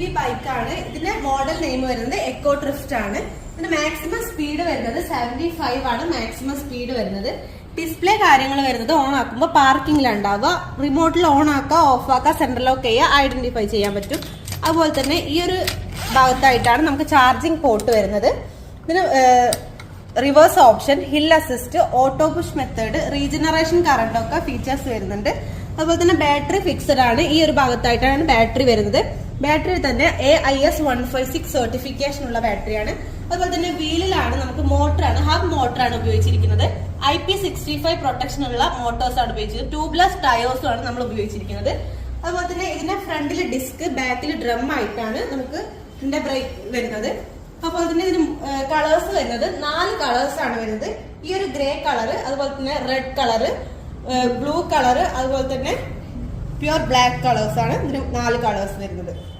V ബൈക്കാണ് ഇതിന്റെ model name വരുന്നത് എക്കോ ഡ്രിഫ്റ്റ് ആണ്. ഇതിന്റെ മാക്സിമം സ്പീഡ് വരുന്നത് സെവന്റി ഫൈവ് ആണ് മാക്സിമം സ്പീഡ് വരുന്നത്. ഡിസ്പ്ലേ കാര്യങ്ങൾ വരുന്നത് ഓൺ ആക്കുമ്പോൾ പാർക്കിങ്ങിലുണ്ടാവുക റിമോട്ടിൽ ഓൺ ആക്കുക ഓഫ് ആക്കുക സെൻട്രൽ ലോക്ക് ചെയ്യുക ഐഡന്റിഫൈ ചെയ്യാൻ പറ്റും. അതുപോലെ തന്നെ ഈ ഒരു ഭാഗത്തായിട്ടാണ് നമുക്ക് ചാർജിങ് പോർട്ട് വരുന്നത്. ഇതിന് reverse option hill assist auto push method regeneration കറണ്ടൊക്കെ features വരുന്നുണ്ട്. അതുപോലെ തന്നെ ബാറ്ററി ഫിക്സഡ് ആണ്. ഈ ഒരു ഭാഗത്തായിട്ടാണ് ബാറ്ററി വരുന്നത്. ബാറ്ററി തന്നെ A I S one five six certification ഉള്ള ബാറ്ററിയാണ് അതുപോലെ തന്നെ വീലിലാണ് നമുക്ക് മോട്ടറാണ് ഹബ് മോട്ടറാണ് ഉപയോഗിച്ചിരിക്കുന്നത്. I P sixty five protection ഉള്ള മോട്ടോഴ്സ് ആണ് ഉപയോഗിച്ചത് ട്യൂബ്ലെസ് ടയേഴ്സും ആണ് നമ്മൾ ഉപയോഗിച്ചിരിക്കുന്നത്. അതുപോലെ തന്നെ ഇതിന്റെ ഫ്രണ്ടിൽ ഡിസ്ക് ബാക്കിൽ ഡ്രം ആയിട്ടാണ് നമുക്ക് ഇതിന്റെ ബ്രേക്ക് വരുന്നത്. അതുപോലെ തന്നെ ഇതിന് കളേഴ്സ് വരുന്നത്. നാല് കളേഴ്സ് ആണ് വരുന്നത്. ഈ ഒരു ഗ്രേ കളർ അതുപോലെ തന്നെ റെഡ് കളർ ബ്ലൂ കളർ അതുപോലെ തന്നെ പ്യുവർ ബ്ലാക്ക് കളേഴ്സ് ആണ്. ഇതിന് നാല് കളേഴ്സ് വരുന്നത്.